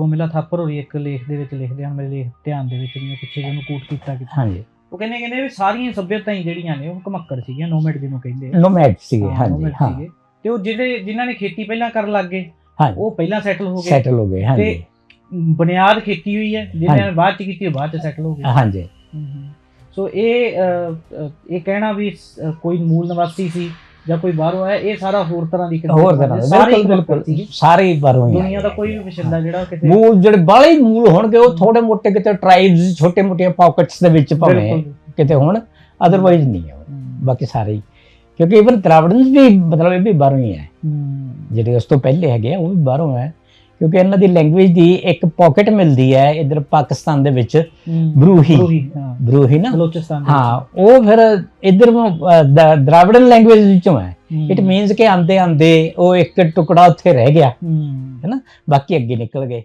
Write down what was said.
ਰੋਮਿਲਾ ਥਾਪਰ ਹੋਰੀ ਇੱਕ ਲੇਖ ਦੇ ਵਿੱਚ ਲਿਖਦੇ ਹਨ ਮੇਰੇ ਲੇਖ ਧਿਆਨ ਦੇ ਵਿੱਚ ਨਹੀਂ ਪਿੱਛੇ ਜਿਹਨੂੰ ਕੋਟ ਕੀਤਾ ਕੀਤਾ। ਹਾਂਜੀ। ਉਹ ਕਹਿੰਦੇ ਕਹਿੰਦੇ ਵੀ ਸਾਰੀਆਂ ਸਭਿਅਤਾਂ ਹੀ ਜਿਹੜੀਆਂ ਨੇ ਉਹ ਘਮੱਕੜ ਸੀਗੀਆਂ ਨੋਮੈਡ ਜਿਹਨੂੰ ਕਹਿੰਦੇ। ਨੋਮੈਡ ਸੀਗੇ ਹਾਂਜੀ ਹਾਂ। ਤੇ ਉਹ ਜਿਹੜੇ ਜਿਨ੍ਹਾਂ ਨੇ ਖੇਤੀ ਪਹਿਲਾਂ ਕਰਨ ਲੱਗ ਗਏ ਹਾਂਜੀ। ਉਹ ਪਹਿਲਾਂ ਸੈਟਲ ਹੋ ਗਏ। ਸੈਟਲ ਹੋ ਗਏ ਹਾਂਜੀ। ਤੇ ਬੁਨਿਆਦ ਖੇਤੀ ਹੋਈ ਹੈ ਜਿਨ੍ਹਾਂ ਨੇ ਬਾਅਦ ਚ ਕੀਤੀ ਉਹ ਬਾਅਦ ਚ ਸੈਟਲ ਹੋ ਗਏ। ਹਾਂਜੀ। ਸੋ ਇਹ ਇਹ ਕਹਿਣਾ ਵੀ ਕੋਈ ਮੂਲ ਨਿਵਾਸੀ ਸੀ ਜਾਂ ਕੋਈ ਬਾਹਰੋਂ ਆਇਆ ਇਹ ਸਾਰਾ ਹੋਰ ਤਰ੍ਹਾਂ ਦੀ ਹੋਰ ਤਰ੍ਹਾਂ ਬਿਲਕੁਲ ਬਿਲਕੁਲ। ਸਾਰੇ ਬਾਹਰੋਂ ਹੀ ਦੁਨੀਆ ਦਾ ਕੋਈ ਵੀ। ਵਸਿੰਦਾ ਜਿਹੜਾ ਕਿਸੇ ਮੂਲ ਜਿਹੜੇ ਬਾਲੇ ਮੂਲ ਹੋਣਗੇ ਉਹ ਥੋੜੇ ਮੋਟੇ ਕਿਤੇ ਟ੍ਰਾਈਬਸ ਛੋਟੇ ਮੋਟੀਆਂ ਪਾਕਟਸ ਦੇ ਵਿੱਚ ਭਾਵੇਂ ਕਿਤੇ ਹੋਣ ਅਦਰਵਾਈਜ਼ ਨਹੀਂ ਹੈ। ਬਾਕੀ ਸਾਰੇ ਹੀ ਕਿਉਂਕਿ ਇਵਨ ਤਰਾਵੜਨਸ ਵੀ ਮਤਲਬ ਇਹ ਵੀ ਬਾਹਰੋਂ ਹੀ ਹੈ। ਜਿਹੜੇ ਉਸ ਤੋਂ ਪਹਿਲੇ ਹੈਗੇ ਉਹ ਵੀ ਬਾਹਰੋਂ ਹੈ ਕਿਉਂਕਿ ਇਹਨਾਂ ਦੀ ਲੈਂਗੁਏਜ ਦੀ ਇੱਕ ਪਾਕਟ ਮਿਲਦੀ ਹੈ ਇਧਰ ਪਾਕਿਸਤਾਨ ਦੇ ਵਿੱਚ। ਬਰੂਹੀ। ਬਰੂਹੀ, ਨਾ? ਬਲੋਚਿਸਤਾਨ ਹਾਂ ਉਹ ਫਿਰ ਇਧਰ ਦਰਾਵੜਨ ਲੈਂਗੁਏਜ ਵਿੱਚੋਂ ਹੈ। ਇਟ ਮੀਨਸ ਕਿ ਆਂਦੇ ਆਂਦੇ ਉਹ ਇੱਕ ਟੁਕੜਾ ਉੱਥੇ ਰਹਿ ਗਿਆ। ਹਮ। ਬਾਕੀ ਅੱਗੇ ਨਿਕਲ ਗਏ।